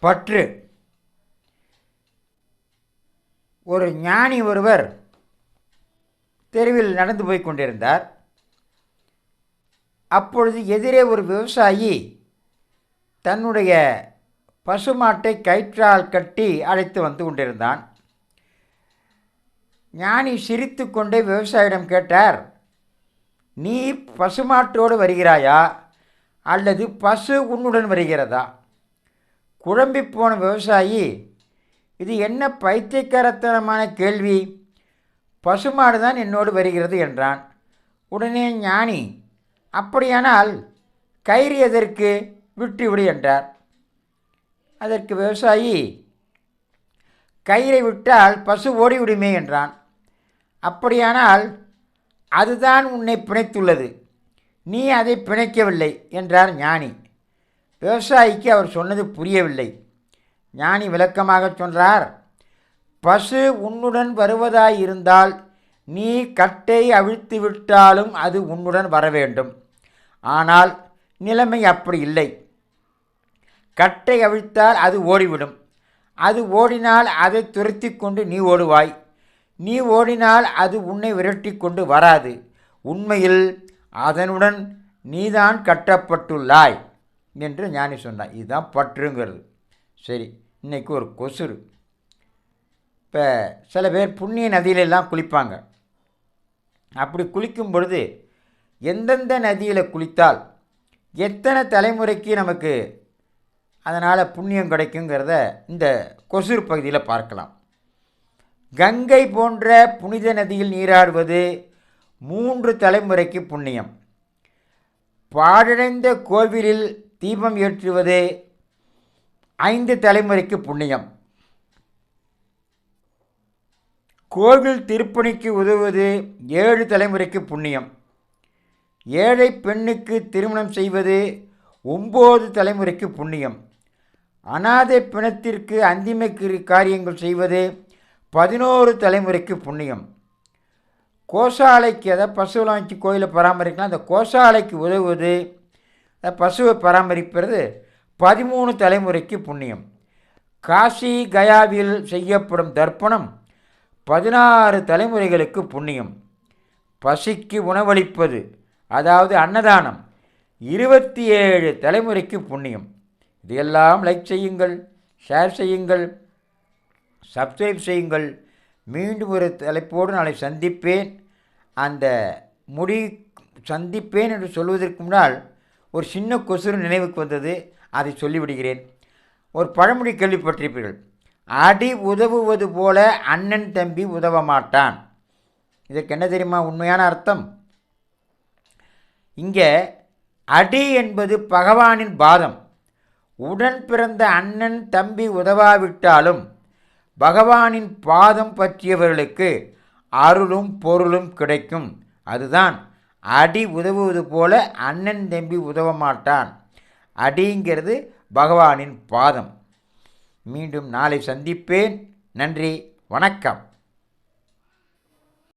பற்று. ஒரு ஞானி ஒருவர் தெருவில் நடந்து போய் கொண்டிருந்தார். அப்பொழுது எதிரே ஒரு விவசாயி தன்னுடைய பசுமாட்டை கயிற்றால் கட்டி அழைத்து வந்து கொண்டிருந்தான். ஞானி சிரித்து கொண்டே விவசாயிடம் கேட்டார் நீ பசுமாட்டோடு வருகிறாயா? அல்லது பசு உன்னுடன் வருகிறதா? குழம்பி போன விவசாயி இது என்ன பைத்தியக்காரத்தனமான கேள்வி? பசுமாடு தான் என்னோடு வருகிறது என்றான். உடனே ஞானி அப்படியானால் கயிறு எதற்கு? விட்டுவிடு என்றார். அதற்கு விவசாயி கயிறை விட்டால் பசு ஓடிவிடுமே என்றான். அப்படியானால் அதுதான் உன்னை பிணைத்துள்ளது. நீ அதை பிணைக்கவில்லை என்றார் ஞானி. விவசாயிக்கு அவர் சொன்னது புரியவில்லை. ஞானி விளக்கமாக சொன்னார் பசு உன்னுடன் வருவதாய் இருந்தால் நீ கட்டை அவிழ்த்து விட்டாலும் அது உன்னுடன் வர வேண்டும் ஆனால் நிலைமை அப்படி இல்லை. கட்டை அவிழ்த்தால் அது ஓடிவிடும். அது ஓடினால் அதை துரத்தி கொண்டு நீ ஓடுவாய். நீ ஓடினால் அது உன்னை விரட்டி கொண்டு வராது. உண்மையில் அதனுடன் நீதான் கட்டப்பட்டுள்ளாய். என்று ஞானி சொன்னான். இதுதான் பற்றுங்கிறது. சரி இன்றைக்கி ஒரு கொசுறு. இப்போ சில பேர் புண்ணிய நதியிலெல்லாம் குளிப்பாங்க. அப்படி குளிக்கும் பொழுது எந்தெந்த நதியில் குளித்தால் எத்தனை தலைமுறைக்கு நமக்கு அதனால் புண்ணியம் கிடைக்குங்கிறத இந்த கொசூர் பகுதியில் பார்க்கலாம். கங்கை போன்ற புனித நதியில் நீராடுவது மூன்று தலைமுறைக்கு புண்ணியம். பாழடைந்த கோவிலில் தீபம் ஏற்றுவது ஐந்து தலைமுறைக்கு புண்ணியம். கோவில் திருப்பணிக்கு உதவுவது ஏழு தலைமுறைக்கு புண்ணியம். ஏழை பெண்ணுக்கு திருமணம் செய்வது ஒம்பது தலைமுறைக்கு புண்ணியம். அனாதை பிணத்திற்கு அந்திமை காரியங்கள் செய்வது பதினோரு தலைமுறைக்கு புண்ணியம். கோசாலைக்கு அதாவது பசுவில் வச்சு கோயிலை பராமரிக்கலாம். அந்த கோசாலைக்கு உதவுவது பசுவை பராமரிப்பது பதிமூணு தலைமுறைக்கு புண்ணியம். காசி கயாவில் செய்யப்படும் தர்ப்பணம் பதினாறு தலைமுறைகளுக்கு புண்ணியம். பசிக்கு உணவளிப்பது அதாவது அன்னதானம் இருபத்தி ஏழு தலைமுறைக்கு புண்ணியம். இதையெல்லாம் லைக் செய்யுங்கள் ஷேர் செய்யுங்கள் சப்ஸ்கிரைப் செய்யுங்கள். மீண்டும் ஒரு தலைப்போடு நாளை சந்திப்பேன். அந்த முடி சந்திப்பேன் என்று சொல்வதற்கு முன்னால் ஒரு சின்ன கொசுறு நினைவுக்கு வந்தது அதை சொல்லிவிடுகிறேன். ஒரு பழமொழி கேள்விப்பட்டிருப்பீர்கள். அடி உதவுவது போல அண்ணன் தம்பி உதவ மாட்டான் இதற்கு என்ன தெரியுமா உண்மையான அர்த்தம்? இங்கே அடி என்பது பகவானின் பாதம். உடன் பிறந்த அண்ணன் தம்பி உதவாவிட்டாலும் பகவானின் பாதம் பற்றியவர்களுக்கு அருளும் பொருளும் கிடைக்கும். அதுதான் அடி உதவுவது போல அண்ணன் தம்பி உதவ மாட்டான். அடிங்கிறது பகவானின் பாதம். மீண்டும் நாளை சந்திப்பேன். நன்றி. வணக்கம்.